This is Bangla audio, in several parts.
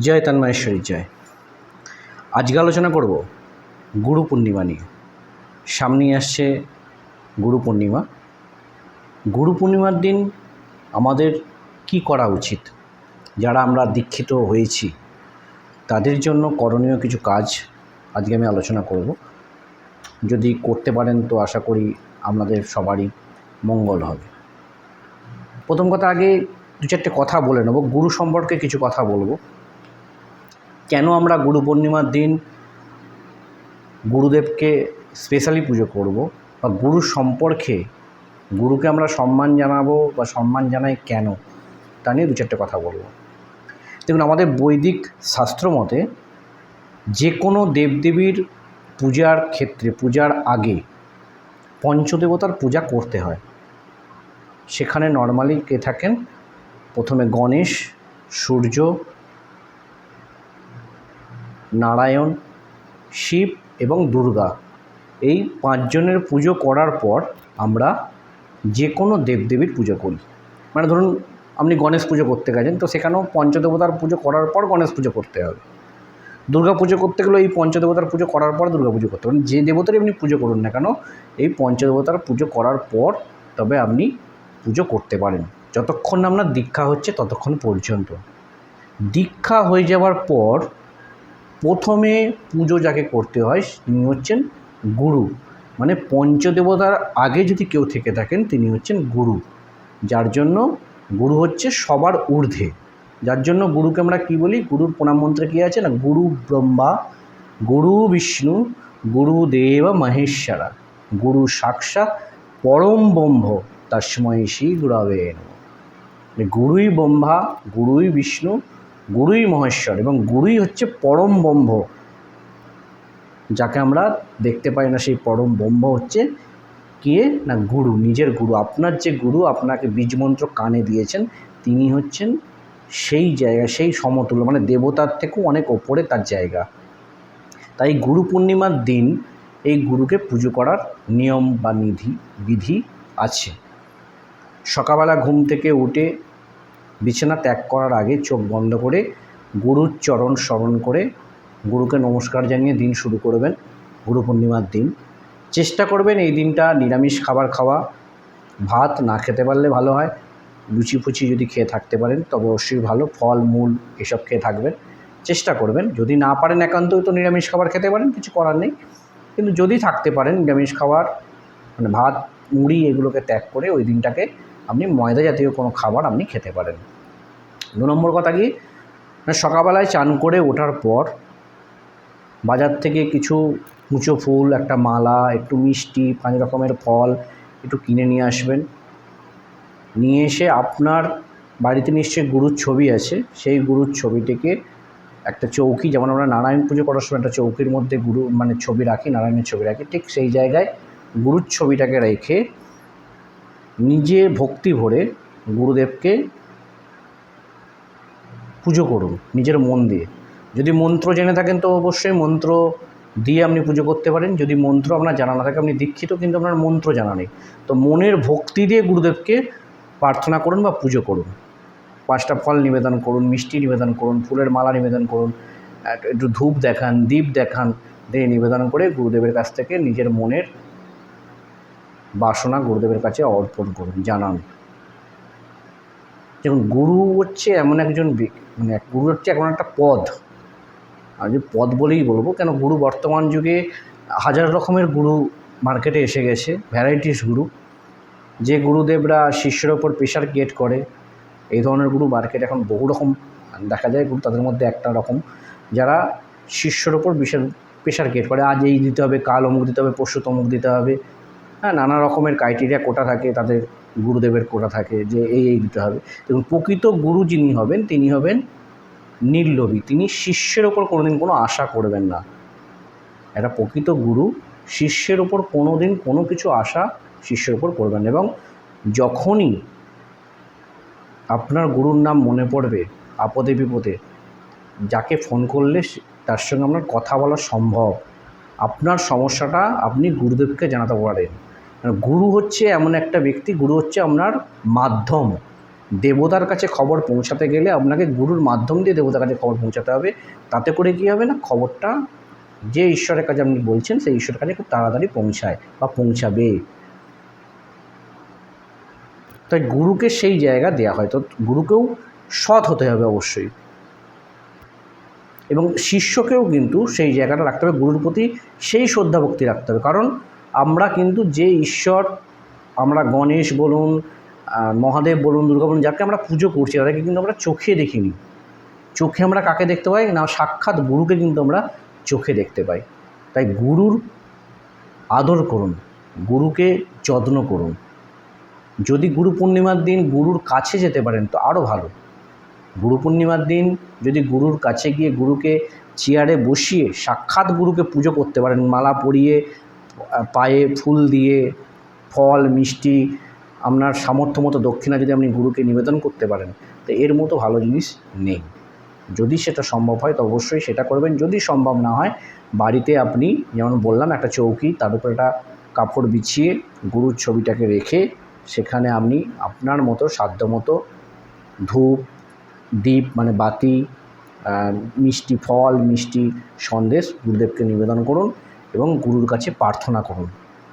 জয় তন্ময়েশ্বরী, জয়। আজকে আলোচনা করব গুরু পূর্ণিমা নিয়ে। সামনেই আসছে গুরু পূর্ণিমা। গুরু পূর্ণিমার দিন আমাদের কি করা উচিত? যারা আমরা দীক্ষিত হয়েছি, তাদের জন্য করণীয় কিছু কাজ আজকে আমি আলোচনা করব। যদি করতে পারেন তো আশা করি আপনাদের সবারই মঙ্গল হবে। প্রথম কথা আগে দু চারটে কথা বলে নেব। গুরু সম্পর্কে কিছু কথা বলব। কেন আমরা গুরু পূর্ণিমার দিন গুরুদেবকে স্পেশালি পুজো করব বা গুরু সম্পর্কে গুরুকে আমরা সম্মান জানাব বা সম্মান জানাই কেন? তা নিয়ে দু চারটে কথা বলব। দেখুন, আমাদের বৈদিক শাস্ত্র মতে যে কোনো দেবদেবীর পূজার ক্ষেত্রে, পূজার আগে পঞ্চদেবতার পূজা করতে হয়। সেখানে নর্মালি কে থাকেন? প্রথমে গণেশ, সূর্য নারায়ণ, শিব এবং দুর্গা। এই পাঁচজনের পুজো করার পর আমরা যে কোনো দেবদেবীর পুজো করি। মানে ধরুন, আপনি গণেশ পুজো করতে গেছেন, তো সেখানেও পঞ্চদেবতার পুজো করার পর গণেশ পুজো করতে হবে। দুর্গা পুজো করতে গেলেও এই পঞ্চদেবতার পুজো করার পর দুর্গা পুজো করতে হবে। যে দেবতারই আপনি পুজো করুন না কেন, এই পঞ্চদেবতার পুজো করার পর তবে আপনি পুজো করতে পারেন। যতক্ষণ আপনার দীক্ষা হচ্ছে ততক্ষণ পর্যন্ত। দীক্ষা হয়ে যাওয়ার পর প্রথমে পুজো যাকে করতে হয় তিনি হচ্ছেন গুরু। মানে পঞ্চদেবতার আগে যদি কেউ থেকে থাকেন, তিনি হচ্ছেন গুরু। যার জন্য গুরু হচ্ছে সবার ঊর্ধ্বে। যার জন্য গুরুকে আমরা কী বলি? গুরুর প্রণাম মন্ত্রে কী আছে না? গুরু ব্রহ্মা, গুরু বিষ্ণু গুরুদেব মহেশ্বরা। গুরু সাক্ষাৎ পরম ব্রহ্ম। তস্মৈ শ্রী গুরবে গুরুই ব্রহ্মা, গুরুই বিষ্ণু গুরুই মহেশ্বর এবং গুরুই হচ্ছে পরম ব্রহ্ম। যাকে আমরা দেখতে পাই না, সেই পরম ব্রহ্ম হচ্ছে কে? না, গুরু, নিজের গুরু। আপনার যে গুরু, আপনাকে বীজমন্ত্র কানে দিয়েছেন, তিনি হচ্ছেন সেই জায়গা, সেই সমতুল্য মানে দেবতার থেকেও অনেক ওপরে তার জায়গা। তাই গুরু পূর্ণিমার দিন এই গুরুকে পুজো করার নিয়ম বা নিধি, বিধি আছে। সকালবেলা ঘুম থেকে উঠে বিছানা ত্যাগ করার আগে চোখ বন্ধ করে গুরুর চরণ স্মরণ করে গুরুকে নমস্কার জানিয়ে দিন শুরু করবেন, গুরু পূর্ণিমার দিন। চেষ্টা করবেন এই দিনটা নিরামিষ খাবার খাওয়া। ভাত না খেতে পারলে ভালো হয়। লুচি ফুচি যদি খেয়ে থাকতে পারেন, তবে অবশ্যই ভালো। ফল, মূল এসব খেয়ে থাকবেন। চেষ্টা করবেন। যদি না পারেন একান্তই তো নিরামিষ খাবার খেতে পারেন, কিছু করার নেই। কিন্তু যদি থাকতে পারেন নিরামিষ খাবার মানে ভাত, মুড়ি এগুলোকে ত্যাগ করে ওই দিনটাকে আপনি ময়দা জাতীয় কোনো খাবার আপনি খেতে পারেন। দু নম্বর কথা কি? না সকালবেলায় চান করে ওঠার পর বাজার থেকে কিছু কুঁচো ফুল, একটা মালা, একটু মিষ্টি, পাঁচ রকমের ফল একটু কিনে নিয়ে আসবেন। নিয়ে এসে আপনার বাড়িতে নিশ্চয়ই গুরুর ছবি আছে। সেই গুরুর ছবিটিকে একটা চৌকি, যেমন আমরা নারায়ণ পুজো করার সময় একটা চৌকির মধ্যে গুরু মানে ছবি রাখি, নারায়ণের ছবি রাখি, ঠিক সেই জায়গায় গুরুর ছবিটাকে রেখে নিজে ভক্তি ভরে গুরুদেবকে পুজো করুন নিজের মন দিয়ে। যদি মন্ত্র জেনে থাকেন তো অবশ্যই মন্ত্র দিয়ে আপনি পুজো করতে পারেন। যদি মন্ত্র আপনার জানা না থাকে, আপনি দীক্ষিত, কিন্তু আপনার মন্ত্র জানা নেই। তো মনের ভক্তি দিয়ে গুরুদেবকে প্রার্থনা করুন বা পুজো করুন। পাঁচটা ফল নিবেদন করুন, মিষ্টি নিবেদন করুন, ফুলের মালা নিবেদন করুন একটু ধূপ দেখান, দীপ দেখান, দিয়ে নিবেদন করে গুরুদেবের কাছ থেকে নিজের মনের বাসনা গুরুদেবের কাছে অর্পণ করুন, জানান। দেখুন, গুরু হচ্ছে এমন একজন মানে গুরু হচ্ছে এমন একটা পদ। আমি পদ বলেই বলব, কেন গুরু বর্তমান যুগে হাজার রকমের গুরু মার্কেটে এসে গেছে, ভ্যারাইটিস গুরু। যে গুরুদেবরা শিষ্যের ওপর প্রেশার ক্রিয়েট করে, এই ধরনের গুরু মার্কেট এখন বহু রকম, দেখা যায় গুরু তাদের মধ্যে একটা রকম, যারা শিষ্যর ওপর বিশাল প্রেশার ক্রিয়েট করে, আজ এই দিতে হবে, কাল অমুক দিতে হবে, পরশু তমুক দিতে হবে। হ্যাঁ নানা রকমের ক্রাইটেরিয়া কোটা থাকে তাদের গুরুদেবের কোটা থাকে যে এই এই দিতে হবে। দেখুন, প্রকৃত গুরু যিনি হবেন, তিনি হবেন নির্লোভী। তিনি শিষ্যের ওপর কোনোদিন কোনো আশা করবেন না। একটা প্রকৃত গুরু শিষ্যের ওপর কোনো দিন কোনো কিছু আশা শিষ্যের ওপর করবেন এবং যখনই আপনার গুরুর নাম মনে পড়বে আপদে বিপদে, যাকে ফোন করলে তার সঙ্গে আপনার কথা বলা সম্ভব। আপনার সমস্যাটা আপনি গুরুদেবকে জানাতে পারেন। গুরু হচ্ছে এমন একটা ব্যক্তি, গুরু হচ্ছে আপনার মাধ্যম। দেবতার কাছে খবর পৌঁছাতে গেলে আপনাকে গুরুর মাধ্যম দিয়ে দেবতার কাছে খবর পৌঁছাতে হবে। তাতে করে কী হবে না? খবরটা যে ঈশ্বরের কাছে আপনি বলছেন, সেই ঈশ্বরের কাছে খুব তাড়াতাড়ি পৌঁছায় বা পৌঁছাবে। তাই গুরুকে সেই জায়গা দেওয়া হয়। তো গুরুকেও সৎ হতে হবে অবশ্যই। এবং শিষ্যকেও কিন্তু সেই জায়গাটা রাখতে হবে। গুরুর প্রতি সেই শ্রদ্ধা ভক্তি রাখতে হবে। কারণ আমরা কিন্তু যে ঈশ্বর, আমরা গণেশ বলুন মহাদেব বলুন, দুর্গা বলুন, যাকে আমরা পুজো করছি, তাদেরকে কিন্তু আমরা চোখে দেখিনি। চোখে আমরা কাকে দেখতে পাই? না, সাক্ষাৎ গুরুকে কিন্তু আমরা চোখে দেখতে পাই। তাই গুরুর আদর করুন, গুরুকে যত্ন করুন। যদি গুরু পূর্ণিমার দিন গুরুর কাছে যেতে পারেন, তো আরও ভালো। গুরু পূর্ণিমার দিন যদি গুরুর কাছে গিয়ে গুরুকে চেয়ারে বসিয়ে সাক্ষাৎ গুরুকে পুজো করতে পারেন, মালা পরিয়ে পায়ে ফুল দিয়ে, ফল, মিষ্টি, আপনার সামর্থ্য মতো দক্ষিণা যদি আপনি গুরুকে নিবেদন করতে পারেন, তো এর মতো ভালো জিনিস নেই। যদি সেটা সম্ভব হয়, তো অবশ্যই সেটা করবেন। যদি সম্ভব না হয়, বাড়িতে আপনি যেমন বললাম, একটা চৌকি, তার উপর একটা কাপড় বিছিয়ে গুরুর ছবিটাকে রেখে সেখানে আপনি আপনার মতো সাধ্য মতো ধূপ, দীপ মানে বাতি মিষ্টি ফল, মিষ্টি সন্দেশ গুরুদেবকে নিবেদন করুন। এবং গুরুর কাছে প্রার্থনা করুন।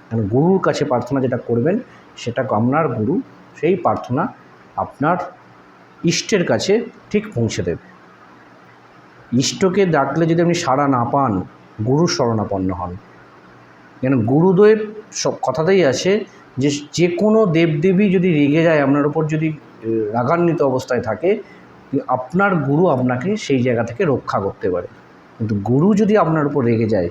কারণ গুরুর কাছে প্রার্থনা যেটা করবেন, সেটা আপনার গুরু সেই প্রার্থনা আপনার ইষ্টের কাছে ঠিক পৌঁছে দেবে। ইষ্টকে ডাকলে যদি আপনি সাড়া না পান, গুরুর শরণাপন্ন হন। কেন, গুরুদেব সব কথাতেই আছে যে যে কোনো দেবদেবী যদি রেগে যায়, আপনার উপর যদি রাগান্বিত অবস্থায় থাকে আপনার গুরু আপনাকে সেই জায়গা থেকে রক্ষা করতে পারে। কিন্তু গুরু যদি আপনার উপর রেগে যায়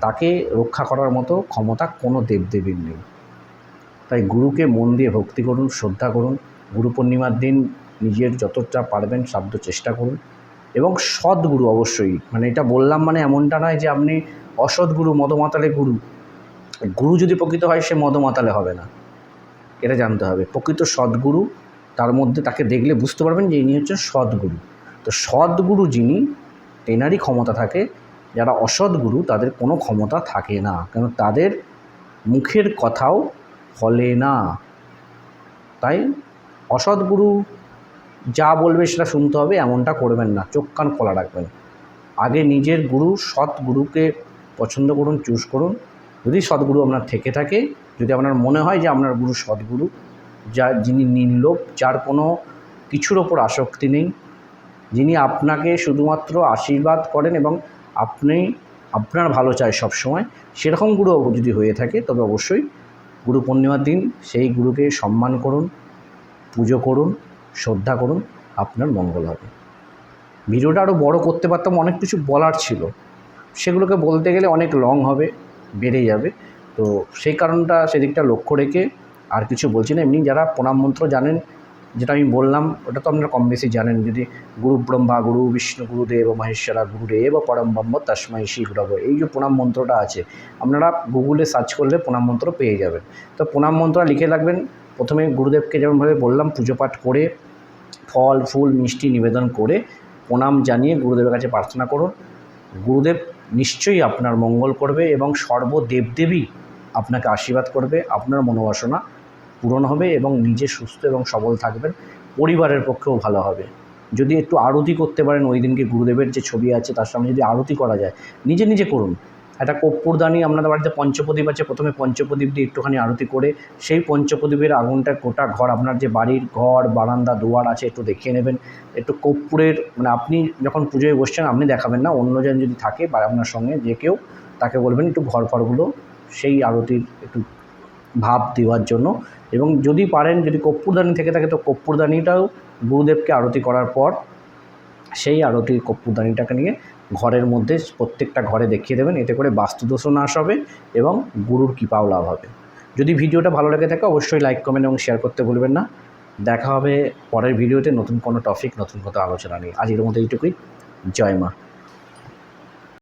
তাকে রক্ষা করার মতো ক্ষমতা কোনো দেবদেবীর নেই। তাই গুরুকে মন দিয়ে ভক্তি করুন, শ্রদ্ধা করুন, গুরু পূর্ণিমার দিন নিজের যতটা পারবেন সাধ্য চেষ্টা করুন এবং সৎ গুরু অবশ্যই মানে এটা বললাম মানে এমনটা নয় যে আপনি অসৎ গুরু মদমাতালে গুরু। গুরু যদি প্রকৃত হয় সে মদমাতালে হবে না। এটা জানতে হবে। প্রকৃত সদ্গুরু তার মধ্যে তাকে দেখলে বুঝতে পারবেন যে ইনি হচ্ছেন সদ্গুরু। তো সদ্গুরু যিনি, তেনারই ক্ষমতা থাকে যারা অসৎ গুরু, তাদের কোনো ক্ষমতা থাকে না। কেন তাদের মুখের কথাও ফলে না। তাই অসৎ গুরু যা বলবে সেটা শুনতে হবে, এমনটা করবেন না। চোখ কান খোলা রাখবেন। আগে নিজের গুরু, সৎ গুরুকে পছন্দ করুন, চুজ করুন। যদি সদ্গুরু আপনার থেকে থাকে, যদি আপনার মনে হয় যে আপনার গুরু সদ্গুরু যা যিনি নির্লোভ, যার কোনো কিছুর ওপর আসক্তি নেই, যিনি আপনাকে শুধুমাত্র আশীর্বাদ করেন এবং আপনি, আপনার ভালো চায় সবসময়। সেরকম গুরু যদি হয়ে থাকে, তবে অবশ্যই গুরু পূর্ণিমার দিন সেই গুরুকে সম্মান করুন, পুজো করুন, শ্রদ্ধা করুন, আপনার মঙ্গল হবে। ভিডিওটা আরও বড় করতে পারতাম, অনেক কিছু বলার ছিল। সেগুলোকে বলতে গেলে অনেক লং হবে, বেড়ে যাবে। তো সেই কারণটা সেদিকটা লক্ষ্য রেখে আর কিছু বলছি না। এমনি যারা প্রণাম মন্ত্র জানেন যেটা আমি বললাম, ওটা তো আপনারা কম বেশি জানেন। যদি গুরু ব্রহ্মা, গুরু বিষ্ণু গুরুদেব মহেশ্বরা গুরুদেব পরম ব্রহ্ম, তস্মৈ শ্রী গুরব, এই যে প্রণাম মন্ত্রটা আছে, আপনারা গুগলে সার্চ করলে প্রণাম মন্ত্র পেয়ে যাবেন। তো প্রণাম মন্ত্র লিখে রাখবেন। প্রথমে গুরুদেবকে যেমনভাবে বললাম, পুজো পাঠ করে, ফল, ফুল, মিষ্টি নিবেদন করে প্রণাম জানিয়ে গুরুদেবের কাছে প্রার্থনা করুন। গুরুদেব নিশ্চয়ই আপনার মঙ্গল করবে এবং সর্বদেবদেবী আপনাকে আশীর্বাদ করবে, আপনার মনোবাসনা পূরণ হবে এবং নিজে সুস্থ এবং সবল থাকবেন, পরিবারের পক্ষেও ভালো হবে। যদি একটু আরতি করতে পারেন ওই দিনকে গুরুদেবের যে ছবি আছে, তার সামনে যদি আরতি করা যায়, নিজে নিজে করুন। একটা কর্পূরদানি আপনাদের বাড়িতে পঞ্চপ্রদীপ আছে, প্রথমে পঞ্চপ্রদীপ দিয়ে একটুখানি আরতি করে, সেই পঞ্চপ্রদীপের আগুনটা গোটা ঘর, আপনার যে বাড়ির ঘর, বারান্দা, দুয়ার আছে, একটু দেখিয়ে নেবেন। একটু কর্পূরের মানে আপনি যখন পুজোয় বসছেন, আপনি দেখাবেন না, অন্যজন যদি থাকে বা আপনার সঙ্গে যে কেউ, তাকে বলবেন একটু ঘর ফরগুলো সেই আরতির একটু ভাব দেওয়ার জন্য এবং যদি পারেন, যদি কর্পূরদানি থেকে থাকে, তো কর্পূরদানিটাও গুরুদেবকে আরতি করার পর সেই আরতি কর্পূরদানিটাকে নিয়ে ঘরের মধ্যে প্রত্যেকটা ঘরে দেখিয়ে দেবেন। এতে করে বাস্তুদোষও নাশ হবে এবং গুরুর কৃপাও লাভ হবে। যদি ভিডিওটা ভালো লেগে থাকে, অবশ্যই লাইক, কমেন্ট এবং শেয়ার করতে ভুলবেন না। দেখা হবে পরের ভিডিওতে নতুন কোনো টপিক নতুন কোনো আলোচনা নিয়ে। আজকের মতো এইটুকুই। জয় মা।